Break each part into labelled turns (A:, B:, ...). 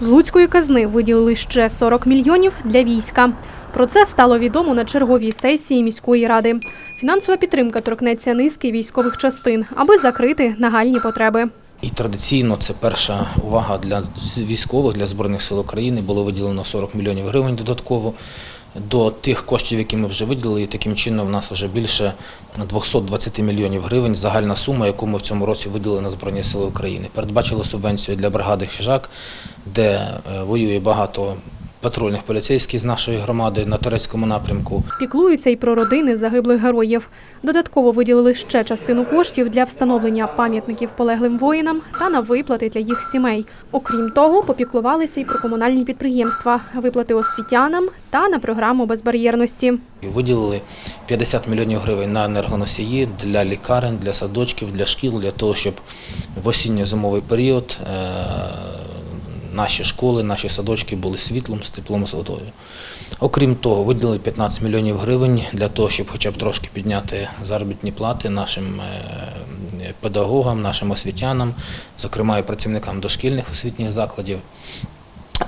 A: З Луцької казни виділили ще 40 мільйонів для війська. Про це стало відомо на черговій сесії міської ради. Фінансова підтримка торкнеться низки військових частин, аби закрити нагальні потреби.
B: І традиційно це перша увага для військових, для Збройних сил України. Було виділено 40 мільйонів гривень додатково до тих коштів, які ми вже виділили. І таким чином в нас вже більше 220 мільйонів гривень загальна сума, яку ми в цьому році виділили на Збройні Сили України. Передбачили субвенцію для бригади Хижак, де е, воює багато патрульних поліцейських з нашої громади на турецькому напрямку.
A: Піклуються й про родини загиблих героїв. Додатково виділили ще частину коштів для встановлення пам'ятників полеглим воїнам та на виплати для їх сімей. Окрім того, попіклувалися й про комунальні підприємства, виплати освітянам та на програму безбар'єрності.
B: Виділили 50 мільйонів гривень на енергоносії для лікарень, для садочків, для шкіл, для того, щоб в осінньо-зимовий період е, наші школи, наші садочки були світлом, з теплом, з водою. Окрім того, виділили 15 мільйонів гривень для того, щоб хоча б трошки підняти заробітні плати нашим е, педагогам, нашим освітянам, зокрема і працівникам дошкільних освітніх закладів.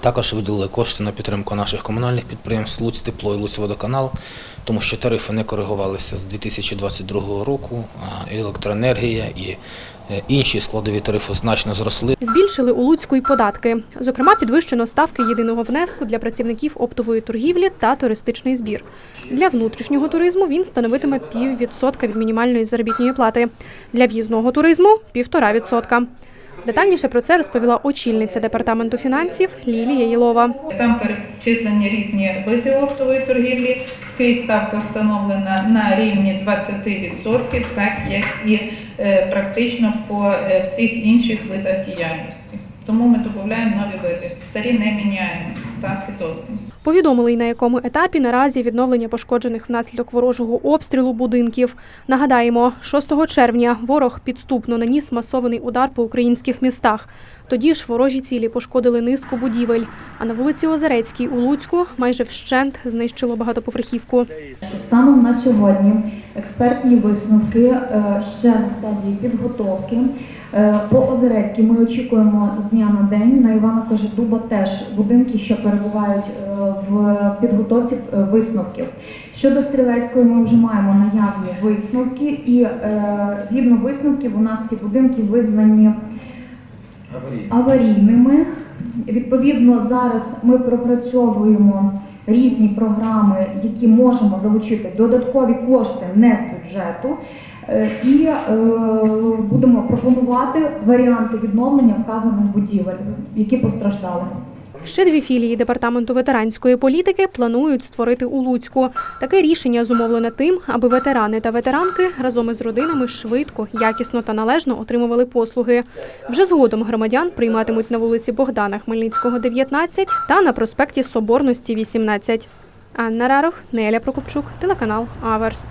B: Також виділили кошти на підтримку наших комунальних підприємств Луць Тепло і Луць Водоканал, тому що тарифи не коригувалися з 2022 року, а і електроенергія і е, інші складові тарифи значно зросли.
A: Збільшили у Луцьку й податки. Зокрема, підвищено ставки єдиного внеску для працівників оптової торгівлі та туристичний збір. Для внутрішнього туризму він становитиме піввідсотка від мінімальної заробітної плати. Для в'їзного туризму півтора відсотка. Детальніше про це розповіла очільниця департаменту фінансів Лілія Єлова.
C: Там перечислені різні види оптової торгівлі. Скрізь ставка встановлена на рівні 20%, так як і е, практично по е, всіх інших видах діяльності. Тому ми додаємо нові види. Старі не міняємо ставки зовсім.
A: Повідомили й на якому етапі наразі відновлення пошкоджених внаслідок ворожого обстрілу будинків. Нагадаємо, 6 червня ворог підступно наніс масований удар по українських містах. Тоді ж ворожі цілі пошкодили низку будівель. А на вулиці Озерецькій у Луцьку майже вщент знищило багатоповерхівку.
D: Станом на сьогодні експертні висновки е, ще на стадії підготовки. Е, По Озерецькій ми очікуємо з дня на день. На Івана Кожедуба теж будинки ще перебувають е, в підготовці е, висновків. Щодо Стрілецької, ми вже маємо наявні висновки, і е, згідно висновків, у нас ці будинки визнані аварійними. Відповідно, зараз ми пропрацьовуємо різні програми, які можемо залучити додаткові кошти не з бюджету. е, І е, будемо пропонувати варіанти відновлення вказаних будівель, які постраждали.
A: Ще дві філії департаменту ветеранської політики планують створити у Луцьку. Таке рішення зумовлене тим, аби ветерани та ветеранки разом із родинами швидко, якісно та належно отримували послуги. Вже згодом громадян прийматимуть на вулиці Богдана Хмельницького, 19 та на проспекті Соборності, 18. Анна Рарох, Неля Прокопчук, телеканал Аверс.